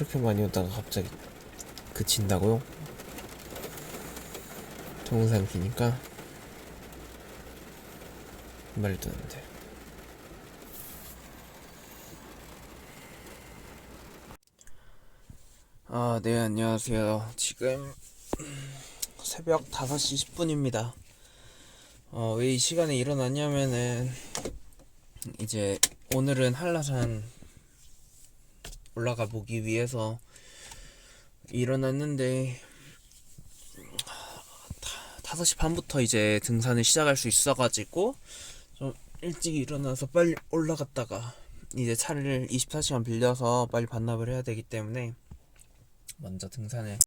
그렇게 많이 오다가 갑자기 그친다고요? 동영상 기니까 말도 안 돼. 아, 네, 안녕하세요. 지금 새벽 5시 10분입니다. 어, 왜 이 시간에 일어났냐면은 이제 오늘은 한라산 올라가 보기 위해서 일어났는데 다- 5시 반부터 이제 등산을 시작할 수 있어가지고 좀 일찍 일어나서 빨리 올라갔다가 이제 차를 24시간 빌려서 빨리 반납을 해야 되기 때문에 먼저 등산을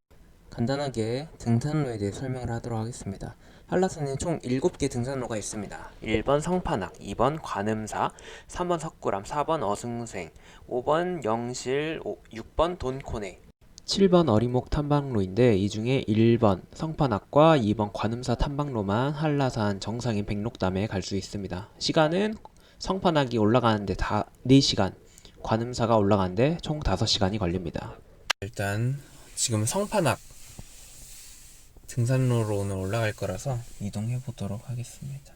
간단하게 등산로에 대해 설명을 하도록 하겠습니다. 한라산에 총 7개 등산로가 있습니다. 1번 성판악, 2번 관음사, 3번 석굴암, 4번 어승생, 5번 영실, 6번 돈코네 7번 어리목 탐방로인데 이 중에 1번 성판악과 2번 관음사 탐방로만 한라산 정상인 백록담에 갈 수 있습니다. 시간은 성판악이 올라가는데 다 4시간, 관음사가 올라가는데 총 5시간이 걸립니다. 일단 지금 성판악 등산로로 오늘 올라갈 거라서 이동해 보도록 하겠습니다.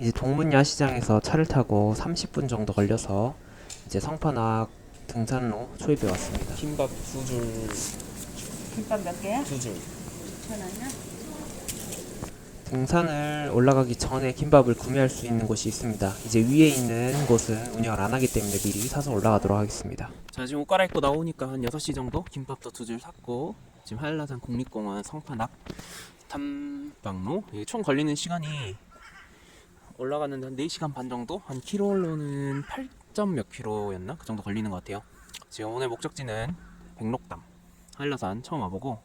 이제 동문 야시장에서 차를 타고 30분 정도 걸려서 이제 성판악 등산로 초입에 왔습니다. 김밥 두 줄, 김밥 몇 개야? 두 줄. 천 원이야? 등산을 올라가기 전에 김밥을 구매할 수 있는 곳이 있습니다. 이제 위에 있는 곳은 운영을 안 하기 때문에 미리 사서 올라가도록 하겠습니다. 자, 지금 옷 갈아입고 나오니까 한 6시 정도 김밥도 두 줄 샀고 지금 한라산 국립공원 성판악 탐방로 이게 총 걸리는 시간이 올라가는데 한 4시간 반 정도? 한 킬로로는 8점 몇 킬로였나? 그 정도 걸리는 것 같아요. 지금 오늘 목적지는 백록담 한라산 처음 와보고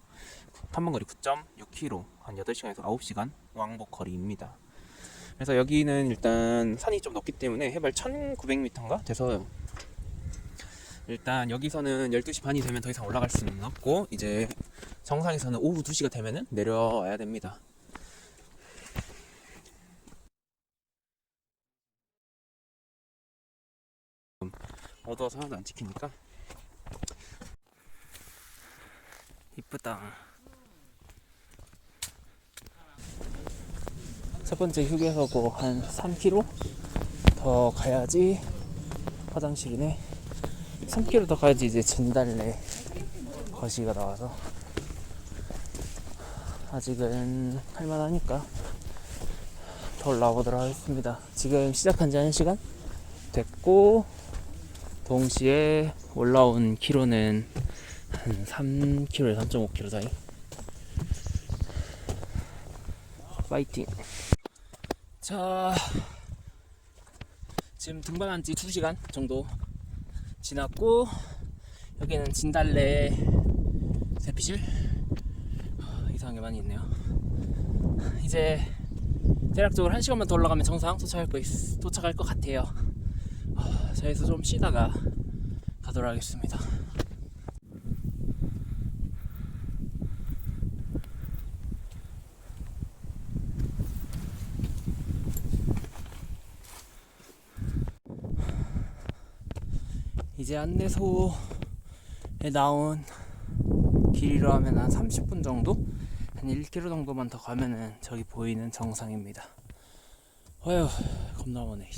탐방거리 9.6km 한 8시간에서 9시간 왕복 거리입니다. 그래서 여기는 일단 산이 좀 높기 때문에 해발 1900m인가 돼서 일단 여기서는 12시 반이 되면 더 이상 올라갈 수는 없고 이제 정상에서는 오후 2시가 되면은 내려와야 됩니다. 어두워서 하나도 안 찍히니까 이쁘다. 첫 번째 휴게소고 한 3km 더 가야지 화장실이네. 3km 더 가야지 이제 진달래 거시가 나와서 아직은 할만하니까 더 올라오도록 하겠습니다. 지금 시작한 지 1시간 됐고 동시에 올라온 키로는 한 3km에 3.5km 사이. 파이팅. 자, 지금 등반한 지 2시간 정도 지났고, 여기는 진달래 세피실. 이상한 게 많이 있네요. 이제 대략적으로 1시간만 더 올라가면 정상 도착할 거, 있, 도착할 것 같아요. 자, 여기서 좀 쉬다가 가도록 하겠습니다. 이제 안내소에 나온 길이로 하면 한 30분 정도? 한 1km 정도만 더 가면은 저기 보이는 정상입니다. 어휴, 겁나 머네.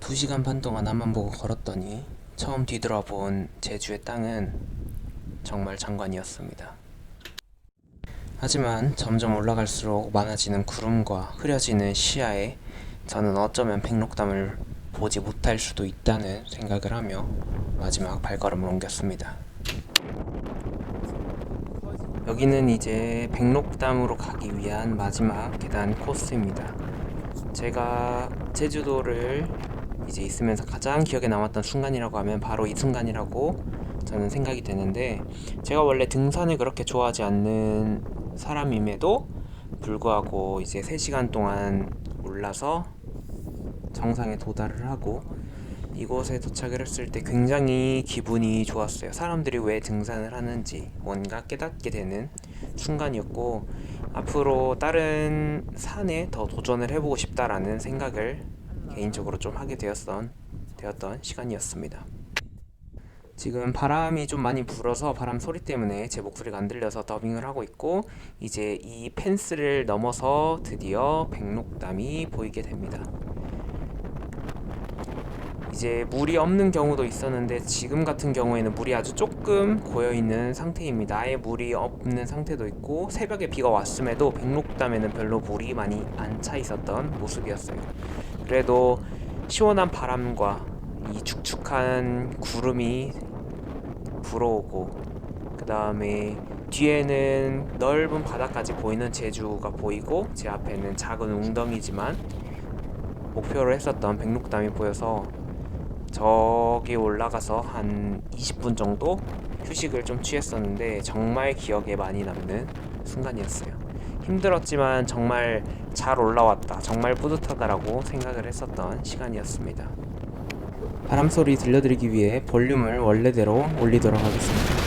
2시간 반 동안 앞만 보고 걸었더니 처음 뒤돌아본 제주의 땅은 정말 장관이었습니다. 하지만 점점 올라갈수록 많아지는 구름과 흐려지는 시야에 저는 어쩌면 백록담을 보지 못할 수도 있다는 생각을 하며 마지막 발걸음을 옮겼습니다. 여기는 이제 백록담으로 가기 위한 마지막 계단 코스입니다. 제가 제주도를 이제 있으면서 가장 기억에 남았던 순간이라고 하면 바로 이 순간이라고 저는 생각이 되는데 제가 원래 등산을 그렇게 좋아하지 않는 사람임에도 불구하고 이제 3시간 동안 올라서 정상에 도달을 하고 이곳에 도착을 했을 때 굉장히 기분이 좋았어요. 사람들이 왜 등산을 하는지 뭔가 깨닫게 되는 순간이었고 앞으로 다른 산에 더 도전을 해보고 싶다라는 생각을 개인적으로 좀 하게 되었던 되었던 시간이었습니다. 지금 바람이 좀 많이 불어서 바람 소리 때문에 제 목소리가 안 들려서 더빙을 하고 있고 이제 이 펜스를 넘어서 드디어 백록담이 보이게 됩니다. 이제 물이 없는 경우도 있었는데 지금 같은 경우에는 물이 아주 조금 고여 있는 상태입니다. 아예 물이 없는 상태도 있고 새벽에 비가 왔음에도 백록담에는 별로 물이 많이 안 차 있었던 모습이었어요. 그래도 시원한 바람과 이 축축한 구름이 불어오고 그 다음에 뒤에는 넓은 바다까지 보이는 제주가 보이고 제 앞에는 작은 웅덩이지만 목표로 했었던 백록담이 보여서 저기 올라가서 한 20분 정도 휴식을 좀 취했었는데 정말 기억에 많이 남는 순간이었어요. 힘들었지만 정말 잘 올라왔다. 정말 뿌듯하다라고 생각을 했었던 시간이었습니다. 바람 소리 들려드리기 위해 볼륨을 원래대로 올리도록 하겠습니다.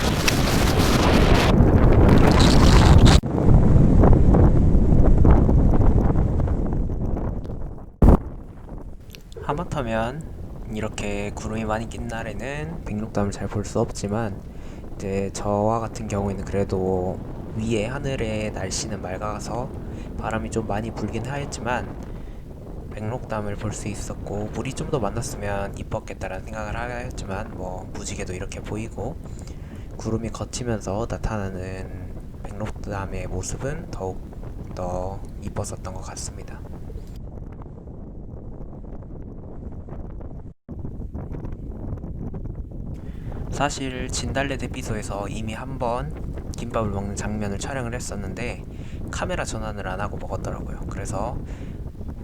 하마터면 이렇게 구름이 많이 낀 날에는 백록담을 잘 볼 수 없지만 이제 저와 같은 경우에는 그래도 위에 하늘의 날씨는 맑아서 바람이 좀 많이 불긴 하였지만 백록담을 볼 수 있었고 물이 좀 더 많았으면 이뻤겠다라는 생각을 하였지만 뭐 무지개도 이렇게 보이고 구름이 걷히면서 나타나는 백록담의 모습은 더욱 더 이뻤었던 것 같습니다. 사실 진달래 대피소에서 이미 한 번 김밥을 먹는 장면을 촬영을 했었는데 카메라 전환을 안 하고 먹었더라고요. 그래서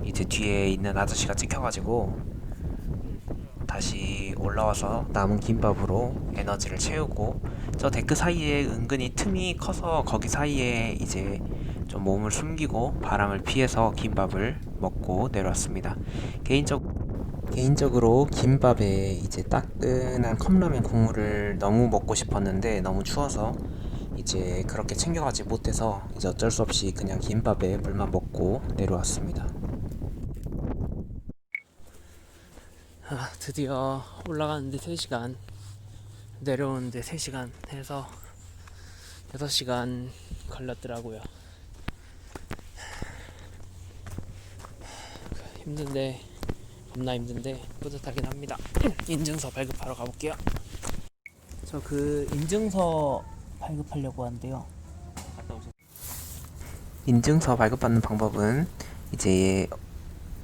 이제 뒤에 있는 아저씨가 찍혀가지고 다시 올라와서 남은 김밥으로 에너지를 채우고 저 데크 사이에 은근히 틈이 커서 거기 사이에 이제 좀 몸을 숨기고 바람을 피해서 김밥을 먹고 내려왔습니다. 개인적 개인적으로 김밥에 이제 따끈한 컵라면 국물을 너무 먹고 싶었는데 너무 추워서 이제 그렇게 챙겨가지 못해서 이제 어쩔 수 없이 그냥 김밥에 물만 먹고 내려왔습니다. 아, 드디어 올라가는데 3시간 내려오는데 3시간 해서 6시간 걸렸더라고요. 힘든데 겁나 힘든데 뿌듯하긴 합니다. 인증서 발급하러 가볼게요. 저 그 인증서 발급하려고 한대요. 인증서 발급받는 방법은 이제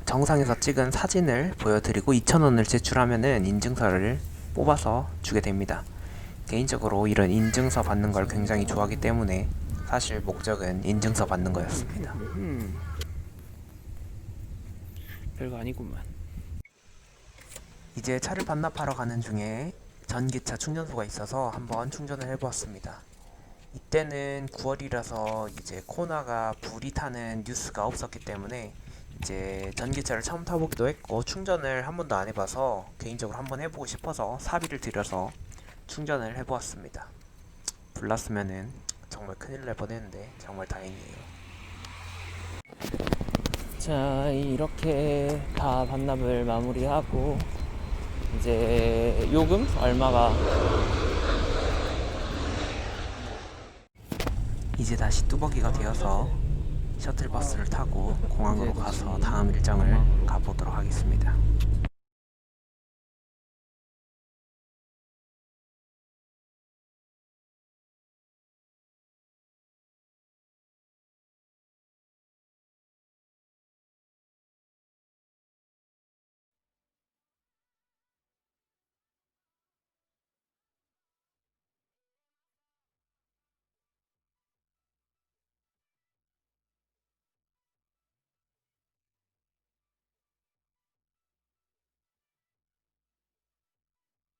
정상에서 찍은 사진을 보여드리고 2,000원을 제출하면은 인증서를 뽑아서 주게 됩니다. 개인적으로 이런 인증서 받는 걸 굉장히 좋아하기 때문에 사실 목적은 인증서 받는 거였습니다. 별거 아니구만. 이제 차를 반납하러 가는 중에 전기차 충전소가 있어서 한번 충전을 해보았습니다. 이때는 9월이라서 이제 코나가 불이 타는 뉴스가 없었기 때문에 이제 전기차를 처음 타보기도 했고 충전을 한 번도 안 해봐서 개인적으로 한번 해보고 싶어서 사비를 들여서 충전을 해보았습니다. 불났으면은 정말 큰일 날 뻔했는데 정말 다행이에요. 자 이렇게 다 반납을 마무리하고 이제 요금 얼마가 이제 다시 뚜벅이가 되어서 셔틀버스를 타고 공항으로 가서 다음 일정을 가보도록 하겠습니다.